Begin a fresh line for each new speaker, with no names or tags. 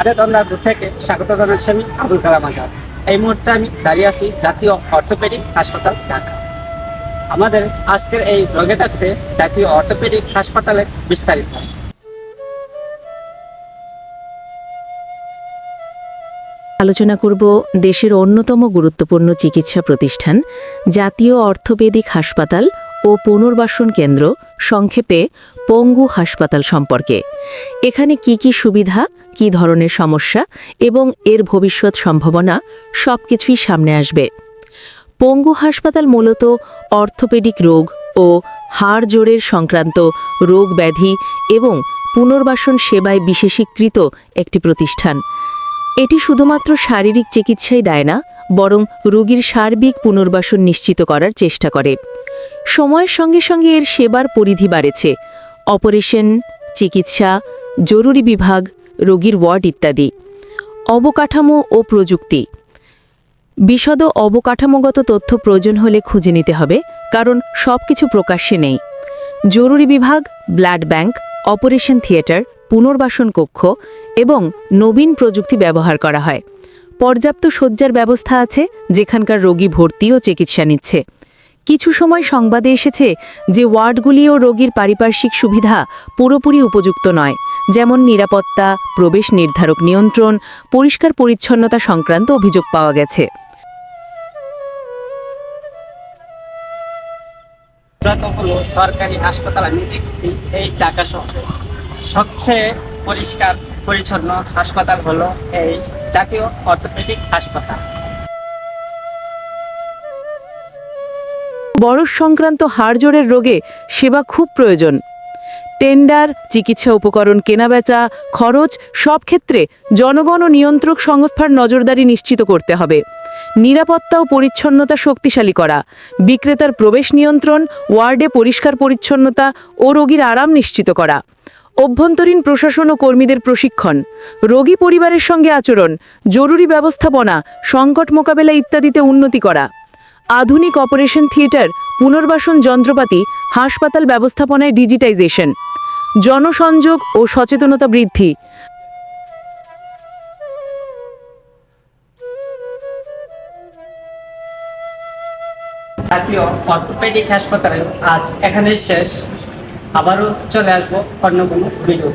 আজাদ থেকে স্বাগত জানাচ্ছি আমি আবুল কালাম আজাদ। এই মুহূর্তে আমি দাঁড়িয়ে আছি জাতীয় অর্থোপেডিক হাসপাতাল ঢাকা। আমাদের আজকের এই ব্লগে থাকছে জাতীয় অর্থোপেডিক হাসপাতালের বিস্তারিত।
আলোচনা করব দেশের অন্যতম গুরুত্বপূর্ণ চিকিৎসা প্রতিষ্ঠান, জাতীয় অর্থোপেডিক হাসপাতাল ও পুনর্বাসন কেন্দ্র সংক্ষেপে পঙ্গু হাসপাতাল সম্পর্কে। এখানে কি কি সুবিধা, কি ধরনের সমস্যা এবং এর ভবিষ্যৎ সম্ভাবনা সব কিছুই সামনে আসবে। পঙ্গু হাসপাতাল মূলত অর্থোপেডিক রোগ ও হাড় জোড়ের সংক্রান্ত রোগ ব্যাধি এবং পুনর্বাসন সেবায় বিশেষীকৃত একটি প্রতিষ্ঠান। এটি শুধুমাত্র শারীরিক চিকিৎসাই দেয় না, বরং রোগীর সার্বিক পুনর্বাসন নিশ্চিত করার চেষ্টা করে। সময়ের সঙ্গে সঙ্গে এর সেবার পরিধি বাড়েছে। অপারেশন, চিকিৎসা, জরুরি বিভাগ, রোগীর ওয়ার্ড ইত্যাদি। অবকাঠামো ও প্রযুক্তি। বিশদ অবকাঠামোগত তথ্য প্রয়োজন হলে খুঁজে নিতে হবে, কারণ সব কিছু প্রকাশ্যে নেই। জরুরি বিভাগ, ব্লাড ব্যাংক অপারেশন থিয়েটার, পুনর্বাসন কক্ষ এবং নবীন প্রযুক্তি ব্যবহার করা হয়। পর্যাপ্ত শয্যার ব্যবস্থা আছে, যেখানকার রোগী ভর্তি ও চিকিৎসা নিচ্ছে। কিছু সময় সংবাদে এসেছে যে ওয়ার্ডগুলিও রোগীর পারিপার্শ্বিক সুবিধা পুরোপুরি উপযুক্ত নয়, যেমন নিরাপত্তা, প্রবেশ নির্ধারক নিয়ন্ত্রণ, পরিষ্কার পরিচ্ছন্নতা সংক্রান্ত অভিযোগ পাওয়া গেছে।
যতগুলো সরকারি হাসপাতাল আমি দেখেছি এই ঢাকা শহরে, সবচেয়ে পরিষ্কার, পরিচ্ছন্ন হাসপাতাল হলো এই জাতীয় অর্থোপেডিক হাসপাতাল।
বরফ সংক্রান্ত হাড়জোড়ের রোগে সেবা খুব প্রয়োজন। টেন্ডার, চিকিৎসা উপকরণ কেনাবেচা, খরচ, সব ক্ষেত্রে জনগণ ও নিয়ন্ত্রক সংস্থার নজরদারি নিশ্চিত করতে হবে। নিরাপত্তা ও পরিচ্ছন্নতা শক্তিশালী করা, বিক্রেতার প্রবেশ নিয়ন্ত্রণ, ওয়ার্ডে পরিষ্কার পরিচ্ছন্নতা ও রোগীর আরাম নিশ্চিত করা। অভ্যন্তরীণ প্রশাসন ও কর্মীদের প্রশিক্ষণ, রোগী পরিবারের সঙ্গে আচরণ, জরুরি ব্যবস্থাপনা, সংকট মোকাবেলা ইত্যাদিতে উন্নতি করা। আধুনিক অপারেশন থিয়েটার, পুনর্বাসন যন্ত্রপাতি, হাসপাতাল ব্যবস্থাপনায় ডিজিটাইজেশন। জনসংযোগ ও সচেতনতা বৃদ্ধি।
জাতীয় অর্থোপেডিক হাসপাতালে আজ এখানে শেষ। আবারও চলে আসব অন্য কোনো ভিডিও